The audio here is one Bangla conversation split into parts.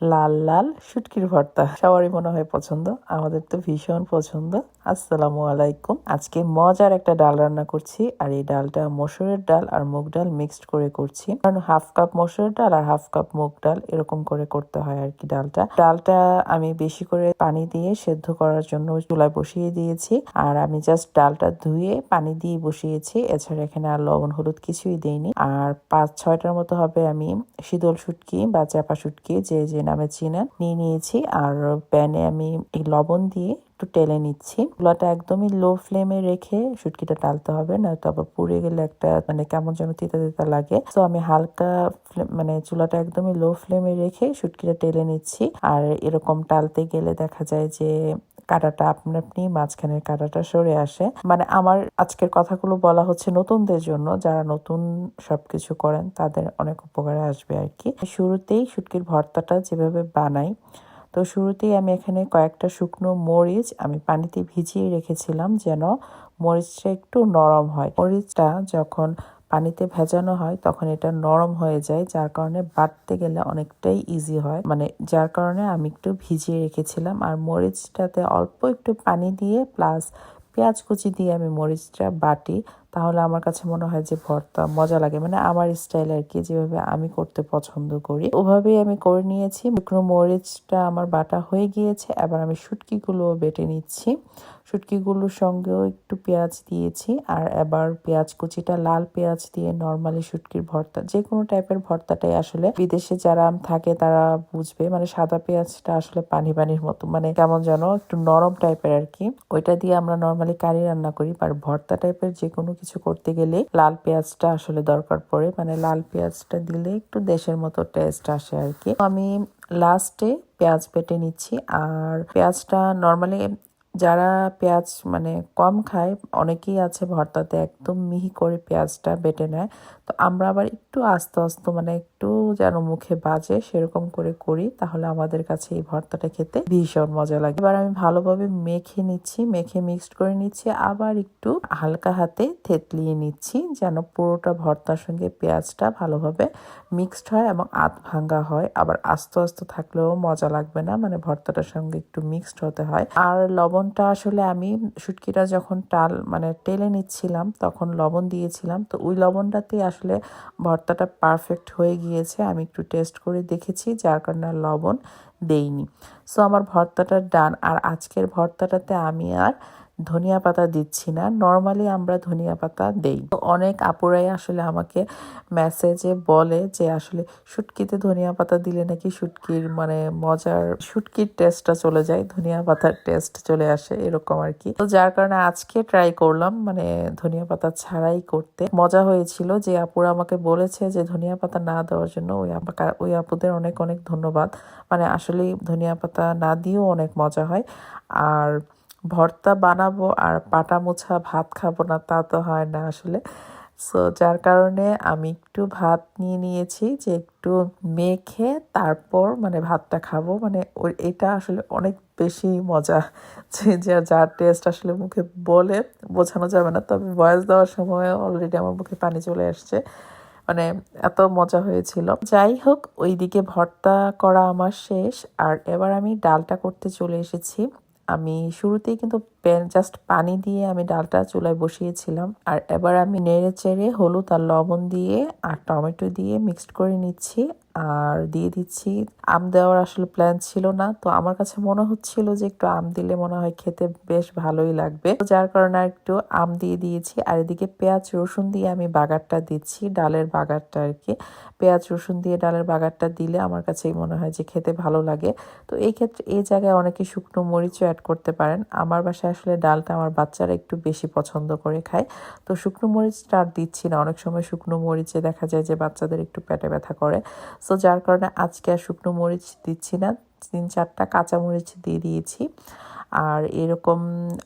লাল লাল শুটকির ভর্তা। সবারই মনে হয় পছন্দ, আমাদের তো ভীষণ পছন্দ। আসসালামু আলাইকুম। আজকে মজার একটা ডাল রান্না করছি, আর এই ডালটা মসুরের ডাল আর মুগ ডাল মিক্সড করে করছি। কারণ হাফ কাপ মসুরের ডাল আর হাফ কাপ মুগ ডাল, এরকম করে করতে হয় আর কি ডালটা। ডালটা আমি বেশি করে পানি দিয়ে সেদ্ধ করার জন্য চুলায় বসিয়ে দিয়েছি, আর আমি জাস্ট ডালটা ধুয়ে পানি দিয়ে বসিয়েছি। এছাড়া এখানে আর লবণ, হলুদ কিছুই দেইনি। আর পাঁচ ছয়টার মতো হবে আমি শীতল শুটকি বা চাপা শুটকি, যে যে নামে চিনেন নিয়ে নিয়েছি আর প্যানে আমি এই লবণ দিয়ে একটু টেলে নিচ্ছি। চুলাটা একদমই লো ফ্লেমে রেখে শুটকিটা টালতে হবে, নয়তো আবার পুড়ে গেলে একটা মানে কেমন যেন তিতা তিতা লাগে। তো আমি হালকা মানে চুলাটা একদমই লো ফ্লেমে রেখে শুটকিটা টেলে নিচ্ছি। আর এরকম টালতে গেলে দেখা যায় যে কাটাটা আপনি আপনি মাঝখানের কাটাটা সরে আসে। মানে আমার আজকের কথাগুলো বলা হচ্ছে নতুনদের জন্য। যারা নতুন সবকিছু করেন, তাদের অনেক উপকারে আসবে আর কি শুরুতেই শুটকির ভর্তাটা যেভাবে বানাই, তো শুরুতেই আমি এখানে কয়েকটা শুকনো মরিচ আমি পানিতে ভিজিয়ে রেখেছিলাম যেন মরিচটা একটু নরম হয়। মরিচটা যখন পানিতে ভেজানো হয়, তখন এটা নরম হয়ে যায়, যার কারণে বাটতে গেলে অনেকটাই ইজি হয়। মানে যার কারণে আমি একটু ভিজিয়ে রেখেছিলাম। আর মরিচটাতে অল্প একটু পানি দিয়ে প্লাস পেঁয়াজ কুচি দিয়ে আমি মরিচটা বাটি তাহলে আমার কাছে মনে হয় যে ভর্তা মজা লাগে। মানে আমার স্টাইল আর কি, যেভাবে আমি করতে পছন্দ করি। ওভাবেই আমি করে নিয়েছি। শুকনো মরিচটা আমার বাটা হয়ে গিয়েছে। এবার আমি শুটকিগুলো বেটে নিচ্ছি। শুটকিগুলোর সঙ্গেও একটু পেঁয়াজ দিয়েছি। আর এবার পেঁয়াজ কুচিটা লাল পেঁয়াজ দিয়ে নর্মালি শুটকির ভর্তা, যে কোনো টাইপের ভর্তাটাই আসলে বিদেশে যারা থাকে তারা বুঝবে। মানে সাদা পেঁয়াজটা আসলে পানি পানির মতো মানে কেমন যেন একটু নরম টাইপের আর কি। ওইটা দিয়ে আমরা নর্মালি কারি রান্না করি। আর ভর্তা টাইপের যে কোনো কিছু করতে গেলে লাল পেঁয়াজটা আসলে দরকার পড়ে। মানে লাল পেঁয়াজটা দিলে একটু দেশের মতো টেস্ট আসে আর কি আমি লাস্টে পেঁয়াজ বেটে নিচ্ছি। আর পেঁয়াজটা নর্মালি যারা পেঁয়াজ মানে কম খায়, অনেকেই আছে ভর্তাতে একদম মিহি করে পেঁয়াজটা বেটে নেয়। তো আমরা আবার একটু আস্তে আস্তে মানে একটু যেন মুখে বাজে সেরকম করে করি, তাহলে আমাদের কাছে এই ভর্তাটা খেতে ভীষণ মজা লাগে। এবার আমি ভালোভাবে মেখে নিচ্ছি, মেখে মিক্সড করে নিচ্ছি, আবার একটু হালকা হাতে থেতলিয়ে নিচ্ছি, যেন পুরোটা ভর্তার সঙ্গে পেঁয়াজটা ভালোভাবে মিক্সড হয় এবং আত ভাঙ্গা হয়। আবার আস্তে আস্তে থাকলেও মজা লাগবে না মানে ভর্তাটার সঙ্গে একটু মিক্সড হতে হয়। আর লবণটা আসলে আমি শুটকিটা যখন টাল মানে টেলে নিচ্ছিলাম, তখন লবণ দিয়েছিলাম, তো ওই লবণটাতেই আসলে ভর্তাটা পারফেক্ট হয়ে গিয়েছে। আমি একটু টেস্ট করে দেখেছি, যার কারণে লবণ দেইনি। সো আমার ভর্তাটা ডান আর আজকের ভর্তাটাতে আমি আর ধনিয়া পাতা দিচ্ছি না। নর্মালি আমরা ধনিয়া পাতা দেই। অনেক আপুরাই আসলে আমাকে মেসেজে বলে যে, আসলে শুটকিতে ধনিয়া পাতা দিলে নাকি শুটকির মানে মজার, শুটকির টেস্টটা চলে যায়, ধনিয়া পাতার টেস্ট চলে আসে, এরকম আর কি। তো যার কারণে আজকে ট্রাই করলাম মানে ধনিয়া পাতা ছাড়াই করতে। মজা হয়েছিল যে, আপুরা আমাকে বলেছে যে, ধনিয়া পাতা না দেওয়ার জন্য ওই ওই আপুদের অনেক অনেক ধন্যবাদ। মানে আসলে ধনিয়া পাতা না দিয়েও অনেক মজা হয়। আর ভর্তা বানাবো আর পাটা মোছা ভাত খাব না, তা তো হয় না আসলে। সো যার কারণে আমি একটু ভাত নিয়ে নিয়েছি যে একটু মেখে তারপর মানে ভাতটা খাব। মানে ওই, এটা আসলে অনেক বেশি মজা যে যার টেস্ট আসলে মুখে বলে বোঝানো যাবে না। তবে বয়স দেওয়ার সময় অলরেডি আমার মুখে পানি চলে আসছে। মানে এত মজা হয়েছিল। যাই হোক, ওইদিকে ভর্তা করা আমার শেষ। আর এবার আমি ডালটা করতে চলে এসেছি। আমি শুরুতেই কিন্তু জাস্ট পানি দিয়ে আমি ডালটা চুলায় বসিয়েছিলাম। আর এবার আমি নেড়ে চেড়ে হলুদ আর লবণ দিয়ে আর টমেটো দিয়ে মিক্সড করে নিচ্ছি। আর দিয়ে দিচ্ছি। আম দেওয়ার আসলে প্ল্যান ছিল না। তো আমার কাছে মনে হচ্ছিল যে একটু আম দিলে মনে হয় খেতে বেশ ভালোই লাগবে। যার কারণে একটু আম দিয়ে দিয়েছি। আর এদিকে পেঁয়াজ, রসুন দিয়ে আমি বাগারটা দিচ্ছি, ডালের বাগারটা আর কি। পেঁয়াজ, রসুন দিয়ে ডালের বাগারটা দিলে আমার কাছে মনে হয় যে খেতে ভালো লাগে। তো এই ক্ষেত্রে, এই জায়গায় অনেকে শুকনো মরিচও অ্যাড করতে পারেন। আমার বাসায় আসলে ডালটা আমার বাচ্চারা একটু বেশি পছন্দ করে খায়। তো শুকনো মরিচটা আর দিচ্ছি না। অনেক সময় শুকনো মরিচে দেখা যায় যে বাচ্চাদের একটু পেটে ব্যথা করে। সো যার কারণে আজকে আর শুকনো মরিচ দিচ্ছি না। তিন চারটা কাঁচা মরিচ দিয়ে দিয়েছি। আর এরকম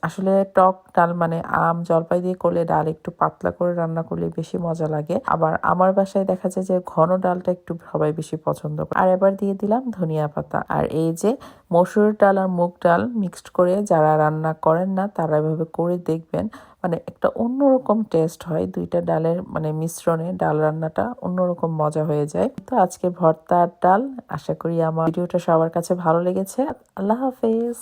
আসলে টক ডাল মানে আম জলপাই দিয়ে করলে ডাল একটু পাতলা করে রান্না করলে বেশি মজা লাগে। আবার আমার বাসায় দেখা যায় যে ঘন ডালটা একটু সবাই বেশি পছন্দ করে। আর এবার দিয়ে দিলাম ধনিয়া পাতা। আর এই যে মসুর ডাল আর মুগ ডাল মিক্সড করে যারা রান্না করেন না, তারা এভাবে করে দেখবেন। মানে একটা অন্যরকম টেস্ট হয়। দুইটা ডালের মানে মিশ্রণে ডাল রান্নাটা অন্যরকম মজা হয়ে যায়। তো আজকে ভর্তার ডাল, আশা করি আমার ভিডিওটা সবার কাছে ভালো লেগেছে। আল্লাহ হাফেজ।